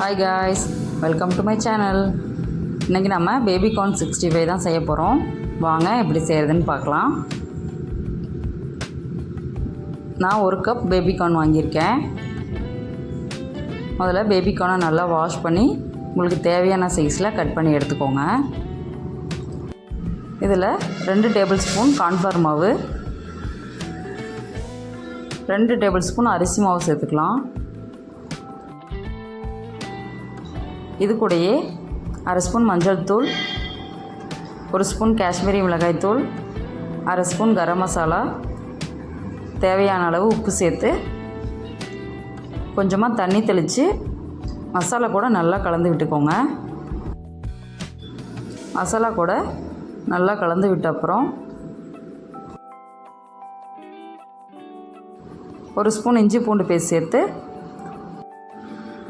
Hi guys welcome to my channel இன்றைக்கி நம்ம baby corn sixty five தான் செய்ய போகிறோம் வாங்க எப்படி செய்கிறதுன்னு பார்க்கலாம். நான் ஒரு கப் பேபி கார்ன் வாங்கியிருக்கேன். முதல்ல பேபி கார்னை நல்லா வாஷ் பண்ணி உங்களுக்கு தேவையான சைஸில் கட் பண்ணி எடுத்துக்கோங்க. இதில் ரெண்டு டேபிள் ஸ்பூன் கார்ன்ஃப்ளவர் மாவு ரெண்டு டேபிள் ஸ்பூன் அரிசி மாவு சேர்த்துக்கலாம். இது கூடயே அரை ஸ்பூன் மஞ்சள் தூள் ஒரு ஸ்பூன் காஷ்மீரி மிளகாய் தூள் அரை ஸ்பூன் கரம் மசாலா தேவையான அளவு உப்பு சேர்த்து கொஞ்சமாக தண்ணி தெளித்து மசாலா கூட நல்லா கலந்து விட்டுக்கோங்க. மசாலா கூட நல்லா கலந்து விட்ட அப்புறம் ஒரு ஸ்பூன் இஞ்சி பூண்டு பேஸ்ட் சேர்த்து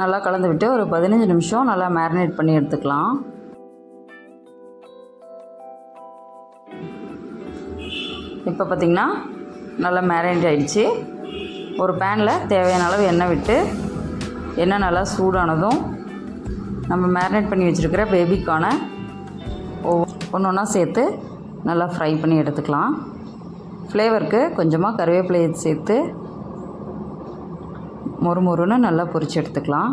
நல்லா கலந்து விட்டு ஒரு பதினஞ்சு நிமிஷம் நல்லா மேரினேட் பண்ணி எடுத்துக்கலாம். இப்போ பார்த்திங்கன்னா நல்லா மேரினேட் ஆகிடுச்சு ஒரு பேனில் தேவையான அளவு எண்ணெய் விட்டு எண்ணெய் நல்லா சூடானதும் நம்ம மேரினேட் பண்ணி வச்சுருக்கிற பேபிக்கான ஒன்று ஒன்றா சேர்த்து நல்லா ஃப்ரை பண்ணி எடுத்துக்கலாம். ஃப்ளேவருக்கு கொஞ்சமாக கருவேப்பிலையை சேர்த்து மொறு மொறுன்னு நல்லா பொரிச்சு எடுத்துக்கலாம்.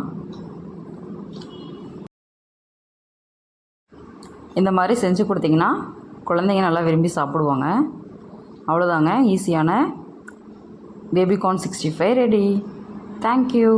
இந்த மாதிரி செஞ்சு கொடுத்தீங்கன்னா குழந்தைங்க நல்லா விரும்பி சாப்பிடுவாங்க. அவ்வளோதாங்க ஈஸியான baby corn sixty five ready thank you